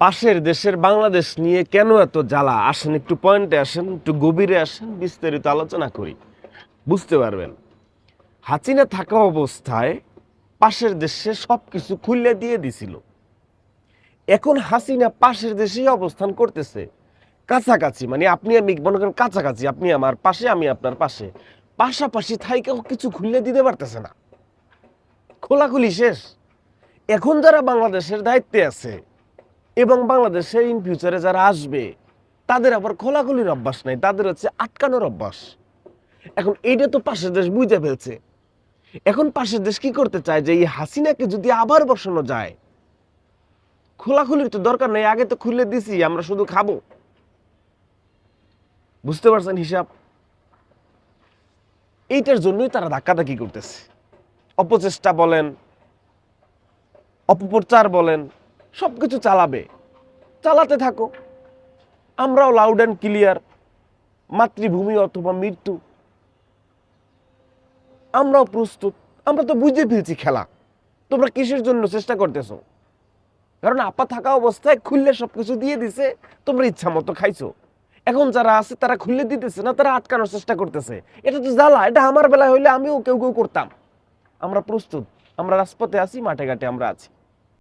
পাশের দেশের বাংলাদেশ নিয়ে কেন এত জ্বালা? আসেন, একটু পয়েন্টে আসেন, একটু গভীরে আসেন, বিস্তারিত আলোচনা করি। বুঝতে পারবেন, হাসিনা থাকা অবস্থায় পাশের দেশে সব কিছু খুললে দিয়ে দিছিল। এখন হাসিনা পাশের দেশেই অবস্থান করতেছে। কাছাকাছি মানে আপনি আমি মনে করেন কাছাকাছি, আপনি আমার পাশে, আমি আপনার পাশে। পাশাপাশি থাইকেও কিছু খুললে দিতে পারতেছে না। খোলাখুলি শেষ। এখন যারা বাংলাদেশের দায়িত্বে আছে এবং বাংলাদেশে ইন ফিউচারে যারা আসবে, তাদের আবার খোলাখুলির অভ্যাস নাই, তাদের হচ্ছে আটকানোর অভ্যাস। এখন এইটা তো পাশের দেশ বুঝে ফেলছে। এখন পাশের দেশ কি করতে চায় যে এই হাসিনাকে যদি আবার বসানো যায়? খোলাখুলির তো দরকার নেই, আগে তো খুলে দিছি, আমরা শুধু খাব। বুঝতে পারছেন হিসাব? এইটার জন্যই তারা ধাক্কাধাক্কি করতেছে। অপচেষ্টা বলেন, অপপ্রচার বলেন সব কিছু চালাবে। চালাতে থাকো। আমরাও লাউড অ্যান্ড ক্লিয়ার মাতৃভূমি অথবা মৃত্যু। আমরাও প্রস্তুত। আমরা তো বুঝে ফেলছি খেলা। তোমরা কিসের জন্য চেষ্টা করতেছো? কারণ আপা থাকা অবস্থায় খুললে সব কিছু দিয়ে দিছে, তোমরা ইচ্ছা মতো খাইছো। এখন যারা আছে, তারা খুললে দিতেছে না, তারা আটকানোর চেষ্টা করতেছে। এটা তো জ্বালা, এটা আমার বেলায় হইলে আমিও কেউ কেউ করতাম। আমরা প্রস্তুত, আমরা রাজপথে আছি, মাঠে ঘাটে আমরা আছি।